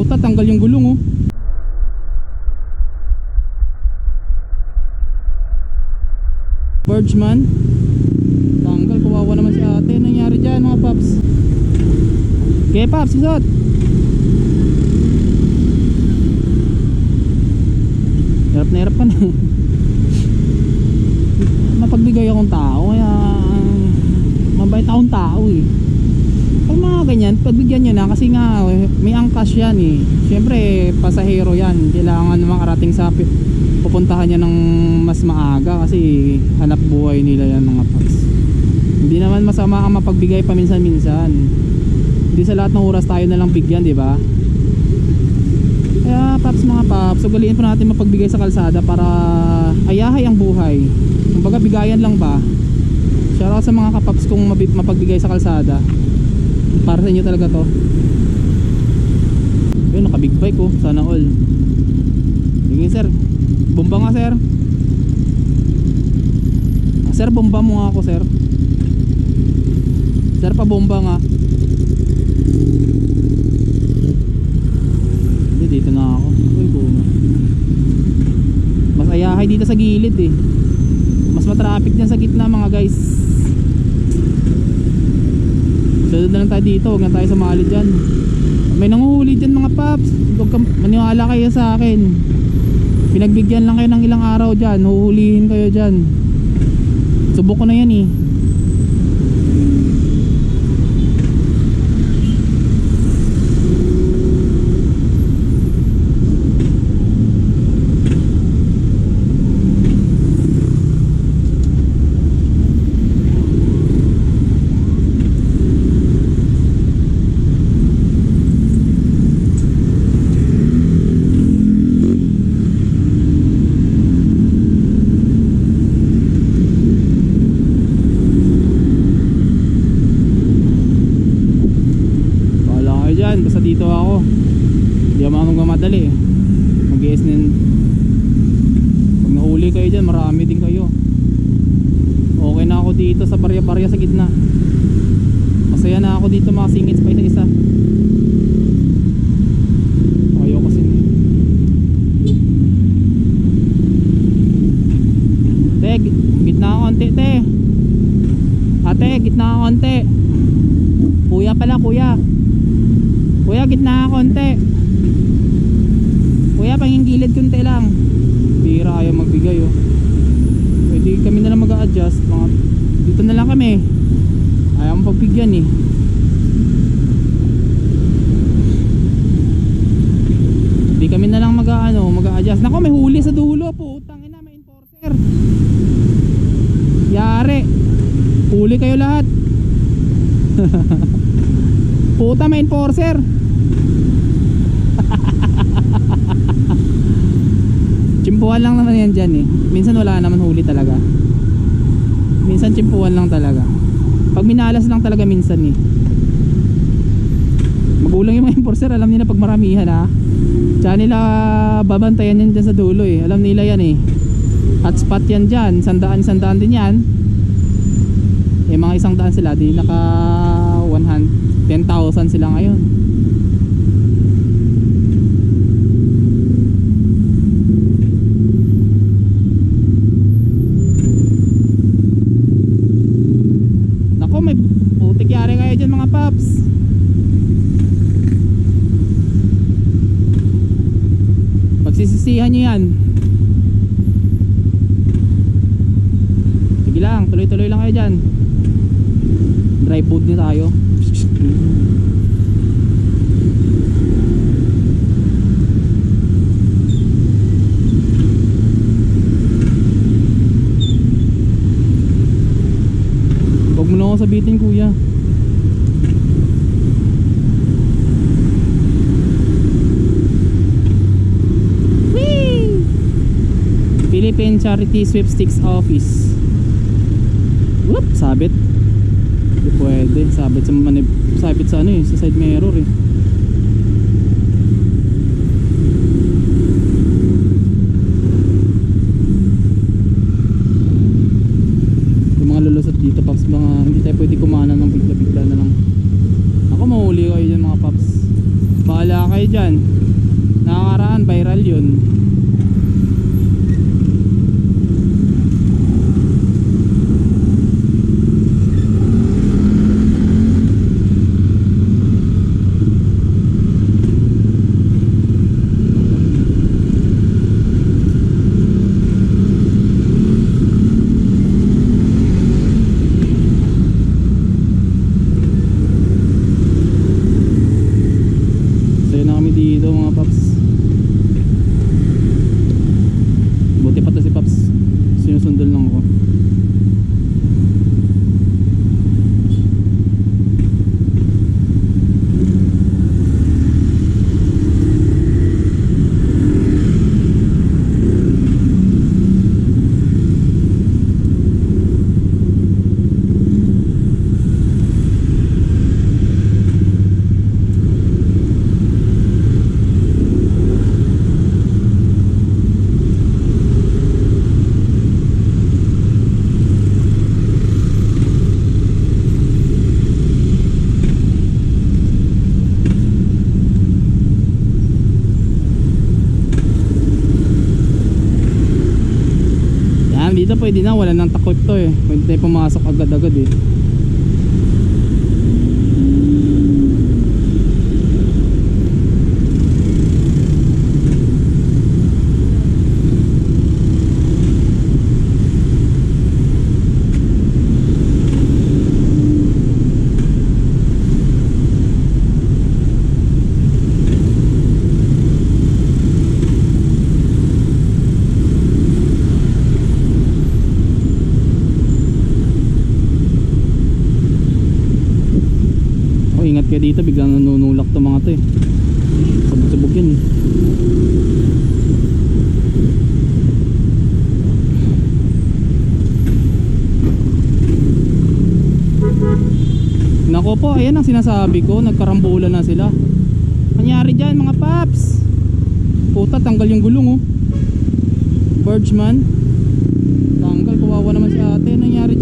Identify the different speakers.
Speaker 1: Puta, tanggal yung gulong oh. Birdsman. Tanggal, kawawa naman si ate. Nangyari dyan mga paps? Okay, paps, isot. Hirap na hirap ka na. Mapagbigay akong tao, kaya mabait akong tao eh. Pag mga ganyan, pagbigyan nyo na kasi nga may angkas yan eh. Siyempre, pasahero yan. Kailangan naman karating sa pupuntahan niya ng mas maaga kasi hanap buhay nila yan mga paps. Hindi naman masama ang mapagbigay paminsan-minsan. Hindi sa lahat ng oras tayo na lang bigyan, di ba? Kaya paps mga paps, ugaliin pa natin mapagbigay sa kalsada para ayahay ang buhay. Kumbaga bigayan lang ba? Shoutout sa mga kapaps kung mapagbigay sa kalsada. Para sa inyo talaga to. Yun, naka big bike oh. Sana all. Sige sir. Bomba nga sir. Ah, sir, bomba mo nga ako sir. Sir, pa bomba nga. Hindi, dito na ako. Uy, bunga. Mas ayahay dito sa gilid eh. Mas matraffic dyan sa gitna mga guys. Sunod na lang tayo dito, huwag na tayo sumali dyan. May nanguhuli dyan mga paps. Huwag maniwala kayo sa akin. Pinagbigyan lang kayo ng ilang araw dyan, huhulihin kayo dyan. Subok ko na yan eh. Wala kayo dyan, basta dito ako. Hindi ako makakong mamadali eh. Mag-iis din. Pag nahuli kayo dyan, marami din kayo. Okay na ako dito sa barya-barya sa gitna. Masaya na ako dito makasingit pa isa-isa. Ayaw kasi. Te, git- gitna ako konti, te. Ate, gitna ako. Kuya pala, kuya. Kuya, gitna ka konti. Kuya, pangingilid konti lang. Bira ayaw magbigay oh. Mag-a-adjust. Mga, dito na lang kami. Ayaw mo pagbigyan eh. Hindi kami na lang mag-ano, mag-a-adjust. Nako, may huli sa dulo. Putang ina, may enforcer. Yari. Huli kayo lahat. Puta may enforcer Chimpuhan lang naman yan dyan eh Minsan wala naman huli talaga Minsan chimpuhan lang talaga. Pag minalas lang talaga minsan eh. Magulang yung mga enforcer Alam nila pag maramihan ha? Tsaka nila babantayan yan dyan sa dulo eh. Alam nila yan eh. Hotspot yan dyan. Sandaan sandaan din yan. Eh mga isang daan sila di naka 100 10,000 sila ngayon Nako may putik yari kayo dyan mga paps Pagsisisihan nyo yan. Sige lang, tuloy-tuloy lang kayo dyan. Dry food na tayo. Huwag mo na ako sabitin kuya Philippine Charity Sweepstakes Office. Whoop, sabit. Hindi pwede, sabit sa manib Sabit sa ano eh, sa side mirror eh. Yung mga lulusot dito paps mga hindi tayo pwede kumana ng bigla-bigla na lang. Ako mahuli kayo dyan mga paps Bahala kayo dyan. Nakakaraan, viral yun. Sa'yo na kami dito mga paps. Buti pa to si paps. Sinusundol lang ako. Yan, dito pwede na. Wala nang takot to eh. Pwede tayo pumasok agad-agad eh. Kayo dito, biglang nanunulak to mga to eh. Sabog-sabog yan. Nako po, ayan ang sinasabi ko, nagkarambulan na sila. Kanyari dyan mga paps. Puta, tanggal yung gulong oh. Birdsman. Tanggal, kawawa naman si ate. Nangyari